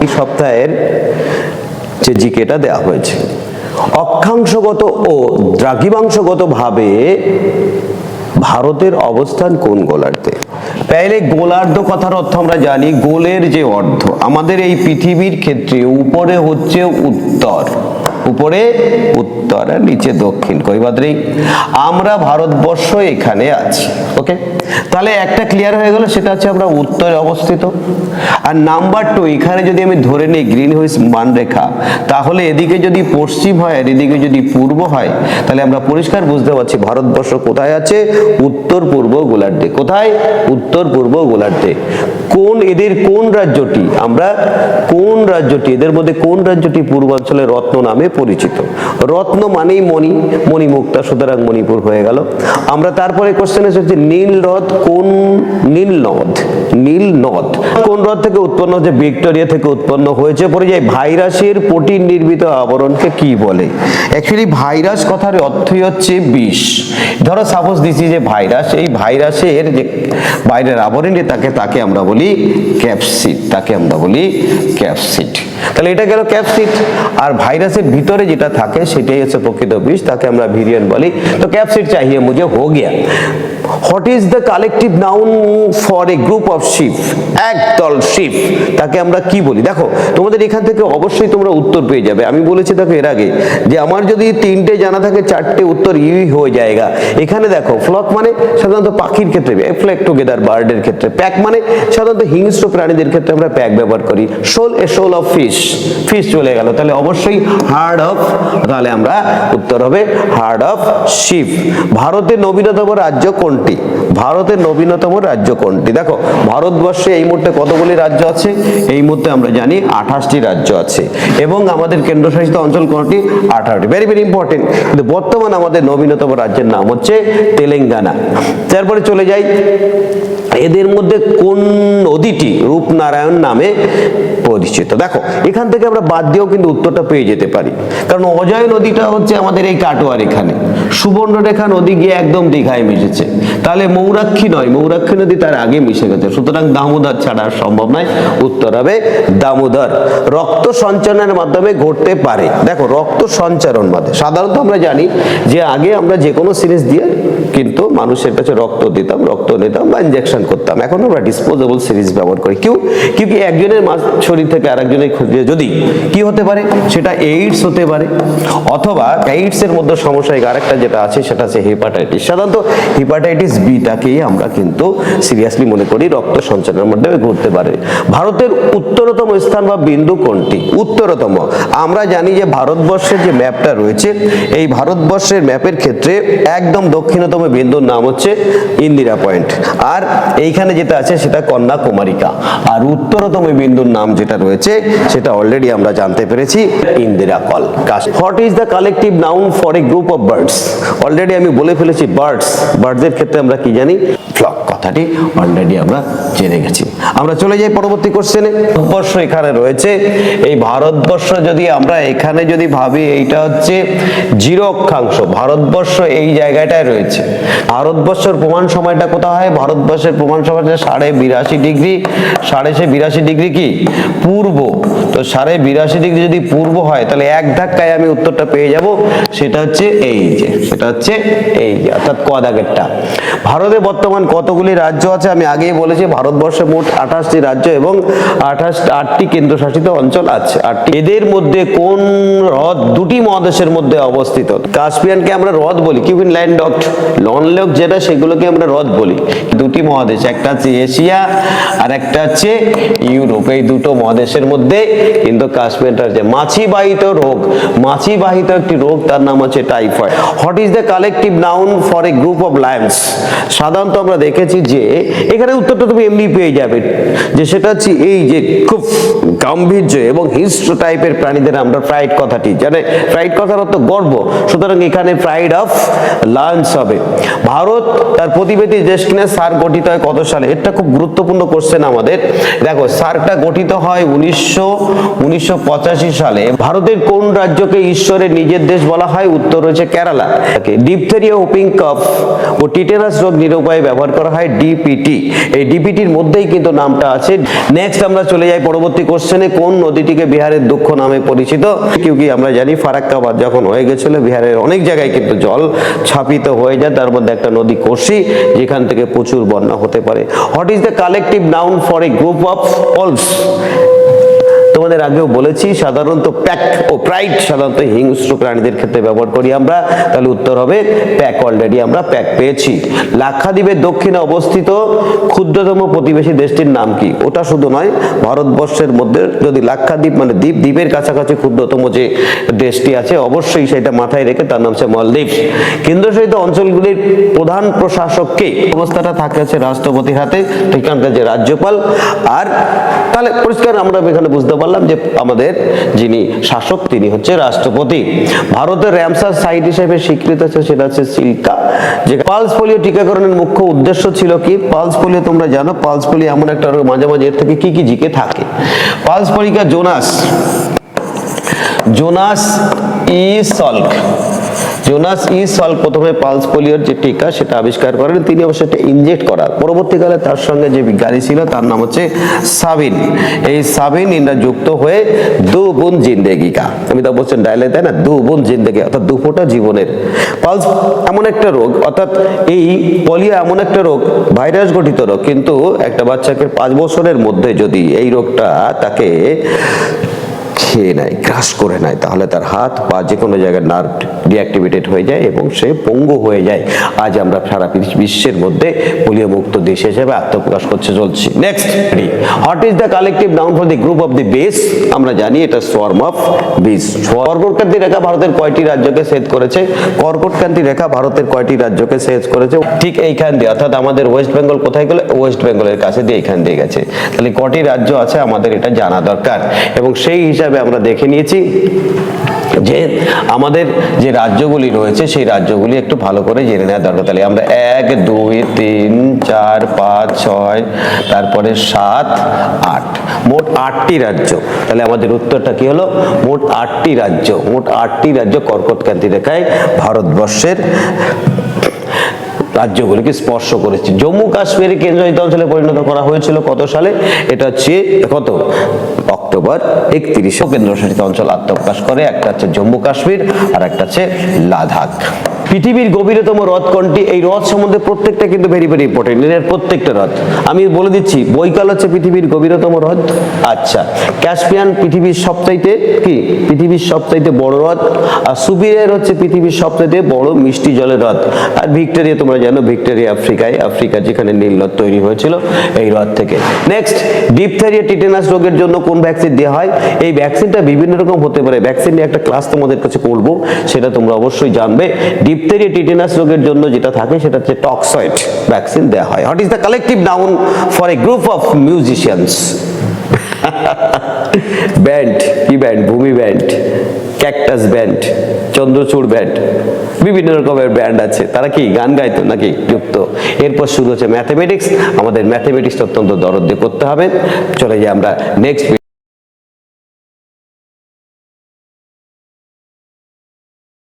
এই সপ্তাহের যে জিকেটা দেওয়া হয়েছে, অক্ষাংশগত ও দ্রাঘিমাংশগতভাবে ভারতের অবস্থান কোন গোলার্ধে? তাইলে গোলার্ধ কথার অর্থ আমরা জানি গোলের যে অর্ধ। আমাদের এই পৃথিবীর ক্ষেত্রে উপরে হচ্ছে উত্তর। উপরে উত্তর আর নিচে দক্ষিণ। নেই আমরা ভারতবর্ষ এখানে আছি। ওকে? তাহলে একটা ক্লিয়ার হয়ে গেল, সেটা হচ্ছে আমরা উত্তরে অবস্থিত। আর নাম্বার টু এখানে যদি আমি ধরে নিই গ্রিন হুইস মানরেখা, তাহলে এদিকে যদি পশ্চিম হয় আর এদিকে যদি পূর্ব হয়, তাহলে আমরা পরিষ্কার বুঝতে পারছি ভারতবর্ষ কোথায় আছে? উত্তর পূর্ব গোলার্ধে। কোথায়? উত্তর পূর্ব গোলার্ধে। কোন এদের কোন রাজ্যটি? আমরা কোন রাজ্যটি? এদের মধ্যে কোন রাজ্যটি পূর্বাঞ্চলের রত্ন নামে পরিচিত? রত্ন মানেই মণি মণিমুক্তা সুতরাং মণিপুর হয়ে গেল। আমরা তারপরে কোশ্চেন এসেছে, নীল হ্রদ কোন নীল নদ? নীল নদ। কোন হ্রদ থেকে উৎপন্ন হচ্ছে? ভিক্টোরিয়া থেকে উৎপন্ন হয়েছে পরে যায় ভাইরাসের প্রোটিন নির্মিত আবরণকে কি বলে? অ্যাকচুয়ালি ভাইরাস কথার অর্থই হচ্ছে বিষ। ধরো সাপোজ দিছি যে ভাইরাস। এই ভাইরাসের যে বাইরের আবরণ তাকে তাকে আমরা বলি ক্যাপসিড তাকে আমরা বলি ক্যাপসিড তাহলে এটা গেল ক্যাপসিড আর ভাইরাসের ভিতরে যেটা থাকে, সেটাই হচ্ছে প্রকৃত বিষ, তাকে আমরা ভিরিয়ান বলি। তো ক্যাপসিড চাহিয়ে মুঝে হো গিয়া। What is the collective noun for a group of ship একদল শিপ তাকে আমরা কি বলি? দেখো, তোমাদের এখান থেকে অবশ্যই তোমরা উত্তর পেয়ে যাবে। আমি বলেছি দেখো এর আগে যে আমার যদি তিনটে জানা থাকে, চারটে উত্তর ইউই হয়ে যায়গা। এখানে দেখো ফ্লক মানে সাধারণত পাখির ক্ষেত্রে ফ্ল্যাক টুগেদার বার্ডের ক্ষেত্রে। প্যাক মানে সাধারণত হিংস্র প্রাণীদের ক্ষেত্রে আমরা প্যাক ব্যবহার করি। শোল এ শোল অফ ফিশ ফিশ চলে গেল। তাহলে অবশ্যই হার্ড অফ তাহলে আমরা উত্তর হবে হার্ড অফ শিপ ভারতের নবীনতম রাজ্য কোনটি? ভারতের নবীনতম রাজ্য কোনটি দেখো, ভারতবর্ষে এই মুহূর্তে কতগুলি রাজ্য আছে? এই মুহূর্তে আমরা জানি আঠাশটি রাজ্য আছে। এবং আমাদের কেন্দ্রশাসিত অঞ্চল কোনটি? আঠারোটি। ভেরি ভেরি ইম্পর্টেন্ট কিন্তু বর্তমান আমাদের নবীনতম রাজ্যের নাম হচ্ছে তেলেঙ্গানা। তারপরে চলে যাই, এদের মধ্যে কোন নদীটি রূপনারায়ণ নামে পরিচিত? দেখো, এখান থেকে আমরা বাদ দিয়েও কিন্তু উত্তরটা পেয়ে যেতে পারি। কারণ অজয় নদীটা হচ্ছে আমাদের এই কাটোয়ার এখানে। সুবর্ণরেখা নদী গিয়ে একদম দীঘায় মিশেছে। তাহলে মৌরাক্ষী নয়। মৌরাক্ষী নদী তার আগে মিশে গেছে। সুতরাং দামোদর ছাড়া সম্ভব নয়। উত্তর হবে দামোদর। রক্ত সঞ্চালনের মাধ্যমে ঘটতে পারে। দেখো, রক্ত সঞ্চারণ মাধ্যমে সাধারণত আমরা জানি যে আগে আমরা যে কোনো সিরিজ দিয়ে কিন্তু মানুষের কাছে রক্ত দিতাম, রক্ত নিতাম বা ইনজেকশন করতাম। এখন আমরা ডিসপোজেবল সিরিজ ব্যবহার করি। কেউ কিন্তু একজনের মাঝ শরীর থেকে আরেকজনের খুঁজে যদি কি হতে পারে? সেটা এইডস হতে পারে। অথবা এইডস এর মধ্যে সমস্যা আরেকটা যেটা আছে, সেটা হচ্ছে হেপাটাইটিস সাধারণত হেপাটাইটিস বিটাকেই আমরা কিন্তু সিরিয়াসলি মনে করি রক্ত সঞ্চালনের মাধ্যমে ঘটতে পারে। ভারতের উত্তরতম স্থান বা বিন্দু কোনটি? উত্তরতম। আমরা জানি যে ভারতবর্ষের যে ম্যাপটা রয়েছে, এই ভারতবর্ষের ম্যাপের ক্ষেত্রে একদম দক্ষিণতম বিন্দুর নাম হচ্ছে ইন্দিরা পয়েন্ট। আর এইখানে যেটা আছে সেটা কন্যা কুমারিকা। আর উত্তরতম বিন্দুর নাম যেটা রয়েছে, সেটা অলরেডি আমরা জানতে পেরেছি, Indira call. What is the collective noun for a group of birds already আমি বলে ফেলেছি বার্ডস বার্ডসের ক্ষেত্রে আমরা কি জানি? ফ্লক কথাটি অলরেডি আমরা জেনে গেছি। আমরা চলে যাই পরবর্তী কোশ্চেনে ভারতবর্ষ এখানে রয়েছে। এই ভারতবর্ষ যদি আমরা এখানে যদি ভাবি, এইটা হচ্ছে জিরো অক্ষাংশ। ভারতবর্ষ এই জায়গাটায় রয়েছে। ভারতবর্ষের প্রমাণ সময়টা কোথায় হয়? ভারতবর্ষের প্রমাণ সময়টা সাড়ে বিরাশি ডিগ্রি। সাড়ে সে বিরাশি ডিগ্রি কি? পূর্ব। তো সাড়ে বিরাশি ডিগ্রি যদি পূর্ব হয়, তাহলে এক ধাক্কায় আমি উত্তরটা পেয়ে যাব। সেটা হচ্ছে এই যে, সেটা হচ্ছে এই যে, অর্থাৎ ক দাগেরটা। ভারতে বর্তমান কতগুলি রাজ্য আছে? আমি আগেই বলেছি, ভারতবর্ষে মোট আঠাশটি রাজ্য এবং আঠাশ আটটি কেন্দ্রশাসিত অঞ্চল আছে। আটটি এদের মধ্যে কোন হ্রদ দুটি মহাদেশের মধ্যে অবস্থিত? কাশ্মীরকে আমরা হ্রদ বলি, কিউবিন ল্যান্ড ডক্ট লনলেক যেটা, সেগুলোকে আমরা হ্রদ বলি। দুটি মহাদেশ, একটা হচ্ছে এশিয়া আর একটা হচ্ছে ইউরোপ। এই দুটো মহাদেশের মধ্যে কিন্তু কাশ্মীরটা হচ্ছে মাছিবাহিত রোগ, মাছিবাহিত একটি রোগ, তার নাম হচ্ছে typhoid. What is the collective noun for a group of lions সাধারণত আমরা দেখেছি যে এখানে উত্তরটা তুমি এমনি পেয়ে যাবে, যে সেটা হচ্ছে এই যে খুব গাম্ভীর্য এবং হিংস্র টাইপের প্রাণীদের আমরা প্রাইড কথাটি জানে। প্রাইড কথার অর্থ গর্ব। সুতরাং এখানে প্রাইড অফ লাঞ্চ হবে। ভারত তার প্রতিবেদী দেশ কিনা সার গঠিত হয় কত সালে? এটা খুব গুরুত্বপূর্ণ কোশ্চেন আমাদের। দেখো সার্কটা গঠিত হয় উনিশশো উনিশশো পঁচাশি সালে। ভারতের কোন রাজ্যকে ঈশ্বরের নিজের দেশ বলা হয়? উত্তর রয়েছে কেরালা। ডিপথেরিয়া ওপিং কফ ও টিটেনাস রোগ নিরুপায় ব্যবহার করা হয় ডিপিটি এই ডিপিটির মধ্যেই কিন্তু নামটা আছে। নেক্সট আমরা চলে যাই পরবর্তী কোশ্চেনে কোন নদীটিকে বিহারের দুঃখ নামে পরিচিত? কিউকি, আমরা জানি ফারাক্কাবাদ যখন হয়ে গেছিল, বিহারের অনেক জায়গায় কিন্তু জল ছাপিত হয়ে যায়। তার মধ্যে একটা নদী কোশি যেখান থেকে প্রচুর বন্যা হতে পারে। What is the collective noun for a group of owls তোমাদের আগেও বলেছি, সাধারণত প্যাক ও প্রাইড, সাধারণত হিংস্র প্রাণীদের ক্ষেত্রে ব্যবহার করি আমরা। তাহলে উত্তর হবে প্যাক অলরেডি আমরা প্যাক পেয়েছি। লাক্ষাদ্বীপের দক্ষিণে অবস্থিত ক্ষুদ্রতম প্রতিবেশী দেশটির নাম কি? ওটা শুধু নয়, ভারতবর্ষের মধ্যে যদি লাক্ষাদ্বীপ মানে দ্বীপ, দ্বীপের কাছাকাছি ক্ষুদ্রতম যে দেশটি আছে, অবশ্যই সেটা মাথায় রেখে তার নাম হচ্ছে মলদ্বীপ। কেন্দ্রশাসিত অঞ্চলগুলির প্রধান প্রশাসককে অবস্থাটা থাকে আছে রাষ্ট্রপতির হাতে এখানকার যে রাজ্যপাল। আর তাহলে পরিষ্কার আমরা এখানে বুঝতে পারলাম যে আমাদের যিনি শাসক, তিনি হচ্ছে রাষ্ট্রপতি। ভারতের র্যামসার সাইট হিসেবে স্বীকৃত আছে সেটা হচ্ছে সিল্কা। যে পালস পোলিও টিকাকরণের মুখ্য উদ্দেশ্য ছিল কি? পালস পোলিও তোমরা জানো, পালস পোলিও এমন একটা মাঝে মাঝে এর থেকে কি কি জিকে থাকে। Pulse পোলিকা Jonas. Jonas E Salk. Jonas E Salk প্রথমে পালস পোলিওর যে টিকা সেটা আবিষ্কার করেন। তিনি অবশ্য এটা ইনজেক্ট করার পরবর্তীকালে তার সঙ্গে যে বিজ্ঞানী ছিল, তার নাম হচ্ছে সাবিন। এই সাবিন ইনরা যুক্ত হয়ে দু বুন জিন্দেগি কা অমিতাভ বচ্চন ডায়লে তাই না, দু বুন জিন্দেগি অর্থাৎ দু ফোঁটা জীবনের। পালস এমন একটা রোগ, অর্থাৎ এই পোলিও এমন একটা রোগ, ভাইরাস গঠিত রোগ, কিন্তু একটা বাচ্চাকে পাঁচ বছরের মধ্যে যদি এই রোগটা তাকে খেয়ে নেয়, গ্রাস করে নেয়, তাহলে তার হাত বা যে কোনো জায়গায় নার্ভ ডিঅ্যাক্টিভেটেড হয়ে যায় এবং সে পঙ্গু হয়ে যায়। আজ আমরা সারা বিশ্বের মধ্যে পোলিও মুক্ত দেশ হিসেবে আত্মপ্রকাশ করছে চলছি। Next what is the collective noun for the group of the bees আমরা জানি এটা সোয়ার্ম অফ বিস কর্কটক্রান্তি রেখা ভারতের কয়টি রাজ্যকে সেদ করেছে? কর্কটক্রান্তি রেখা ভারতের কয়টি রাজ্যকে সেদ করেছে? ঠিক এইখান দিয়ে, অর্থাৎ আমাদের ওয়েস্ট বেঙ্গল কোথায় গেলে? ওয়েস্ট বেঙ্গলের কাছে দিয়ে এইখান দিয়ে গেছে। তাহলে কটি রাজ্য আছে আমাদের এটা জানা দরকার। এবং সেই হিসাবে আমরা দেখে নিয়েছি যে আমাদের যে রাজ্যগুলি রয়েছে, সেই রাজ্যগুলি একটু ভালো করে জেনে নেওয়া দরকার। তাহলে আমরা এক, দুই, তিন, চার, পাঁচ, ছয়, তারপরে সাত, আট। মোট আটটি রাজ্য। তাহলে আমাদের উত্তরটা কি হলো? মোট আটটি রাজ্য। মোট আটটি রাজ্য কর্কটক্রান্তি রেখায় ভারতবর্ষের রাজ্যগুলিকে স্পর্শ করেছে। জম্মু কাশ্মীরে কেন্দ্রশাসিত অঞ্চলে পরিণত করা হয়েছিল কত সালে? এটা হচ্ছে কত? অক্টোবর একত্রিশে। কেন্দ্রশাসিত অঞ্চল আত্মপ্রকাশ করে একটা হচ্ছে জম্মু কাশ্মীর আর একটা হচ্ছে লাদাখ। পৃথিবীর গভীরতম হ্রদ কোনটি? এই হ্রদ সম্বন্ধে প্রত্যেকটা কিন্তু ভেরি ভেরি ইম্পর্টেন্ট এর প্রত্যেকটা হ্রদ। আমি বলে দিচ্ছি, বৈকাল হচ্ছে পৃথিবীর গভীরতম হ্রদ। আচ্ছা ক্যাসপিয়ান পৃথিবীর সবচাইতে কি? পৃথিবীর সবচাইতে বড় হ্রদ। আর সুবিরের হচ্ছে পৃথিবীর সবচাইতে বড় মিষ্টি জলের হ্রদ। আর ভিক্টোরিয়া, তোমরা জানো, ভিক্টোরিয়া আফ্রিকায়, আফ্রিকা যেখানে নীল হ্রদ তৈরি হয়েছিল, এই হ্রদ থেকে। নেক্সট ডিপথেরিয়া টিটেনাস রোগের জন্য কোন ভ্যাকসিন দেওয়া হয়? এই ভ্যাকসিনটা বিভিন্ন রকম হতে পারে। ভ্যাকসিন নিয়ে একটা ক্লাস তোমাদের কাছে করব, সেটা তোমরা অবশ্যই জানবে। ডিপথেরিয়া টিটেনাস রোগের জন্য যেটা থাকে, সেটা হচ্ছে টক্সয়েড ভ্যাকসিন দেওয়া হয়। What is the collective noun for a group of musicians band কি band Bhoomi band Cactus band Chandrachur band বিভিন্ন রকমের ব্যান্ড আছে। তারা কি, গান গাইতো নাকি? যুক্ত। এরপর শুরু হচ্ছে ম্যাথামেটিক্স আমাদের ম্যাথামেটিক্স অত্যন্ত দরদ দিয়ে করতে হবে। চলে যাই আমরা নেক্সট